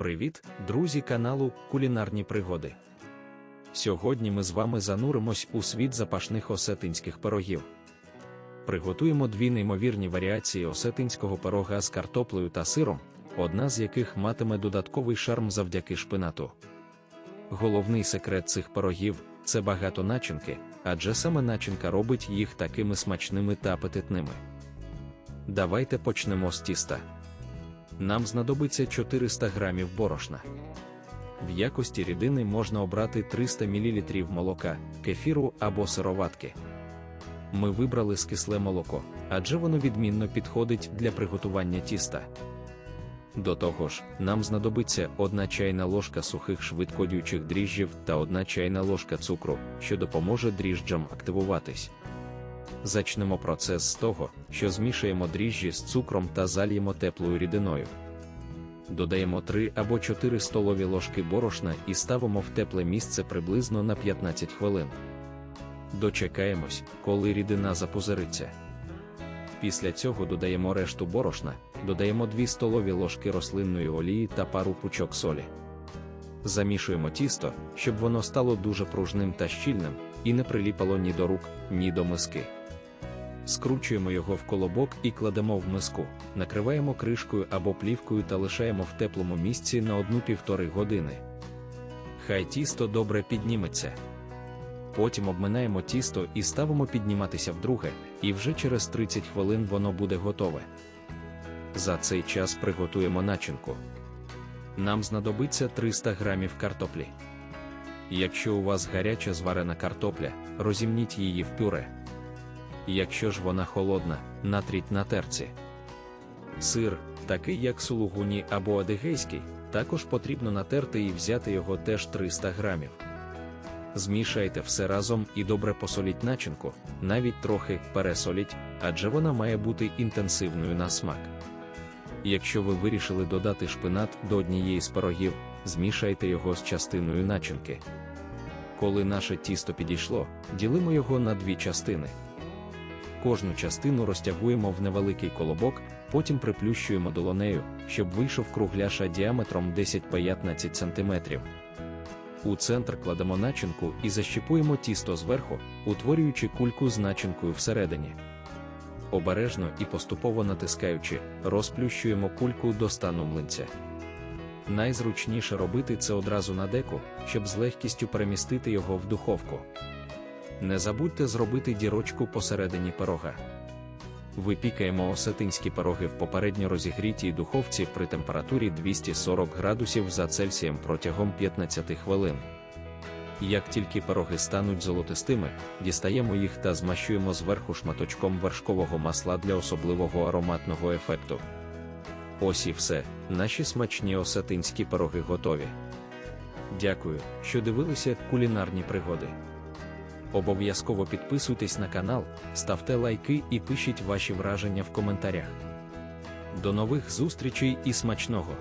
Привіт, друзі каналу Кулінарні пригоди. Сьогодні ми з вами зануримось у світ запашних осетинських пирогів. Приготуємо дві неймовірні варіації осетинського пирога з картоплею та сиром, одна з яких матиме додатковий шарм завдяки шпинату. Головний секрет цих пирогів це багато начинки, адже саме начинка робить їх такими смачними та апетитними. Давайте почнемо з тіста. Нам знадобиться 400 грамів борошна. В якості рідини можна обрати 300 мл молока, кефіру або сироватки. Ми вибрали скисле молоко, адже воно відмінно підходить для приготування тіста. До того ж, нам знадобиться 1 чайна ложка сухих швидкодіючих дріжджів та 1 чайна ложка цукру, що допоможе дріжджам активуватись. Зачнемо процес з того, що змішаємо дріжджі з цукром та зальємо теплою рідиною. Додаємо 3 або 4 столові ложки борошна і ставимо в тепле місце приблизно на 15 хвилин. Дочекаємось, коли рідина запузириться. Після цього додаємо решту борошна, додаємо 2 столові ложки рослинної олії та пару пучок солі. Замішуємо тісто, щоб воно стало дуже пружним та щільним і не приліпало ні до рук, ні до миски. Скручуємо його в колобок і кладемо в миску, накриваємо кришкою або плівкою та лишаємо в теплому місці на 1-1,5 години. Хай тісто добре підніметься. Потім обминаємо тісто і ставимо підніматися вдруге, і вже через 30 хвилин воно буде готове. За цей час приготуємо начинку. Нам знадобиться 300 грамів картоплі. Якщо у вас гаряча зварена картопля, розімніть її в пюре. Якщо ж вона холодна, натріть на терці. Сир, такий як сулугуні або адигейський, також потрібно натерти і взяти його теж 300 грамів. Змішайте все разом і добре посоліть начинку, навіть трохи пересоліть, адже вона має бути інтенсивною на смак. Якщо ви вирішили додати шпинат до однієї з пирогів, змішайте його з частиною начинки. Коли наше тісто підійшло, ділимо його на дві частини. Кожну частину розтягуємо в невеликий колобок, потім приплющуємо долонею, щоб вийшов кругляша діаметром 10-15 см. У центр кладемо начинку і защіпуємо тісто зверху, утворюючи кульку з начинкою всередині. Обережно і поступово натискаючи, розплющуємо кульку до стану млинця. Найзручніше робити це одразу на деку, щоб з легкістю перемістити його в духовку. Не забудьте зробити дірочку посередині пирога. Випікаємо осетинські пироги в попередньо розігрітій духовці при температурі 240 градусів за Цельсієм протягом 15 хвилин. Як тільки пироги стануть золотистими, дістаємо їх та змащуємо зверху шматочком вершкового масла для особливого ароматного ефекту. Ось і все, наші смачні осетинські пироги готові. Дякую, що дивилися кулінарні пригоди. Обов'язково підписуйтесь на канал, ставте лайки і пишіть ваші враження в коментарях. До нових зустрічей і смачного!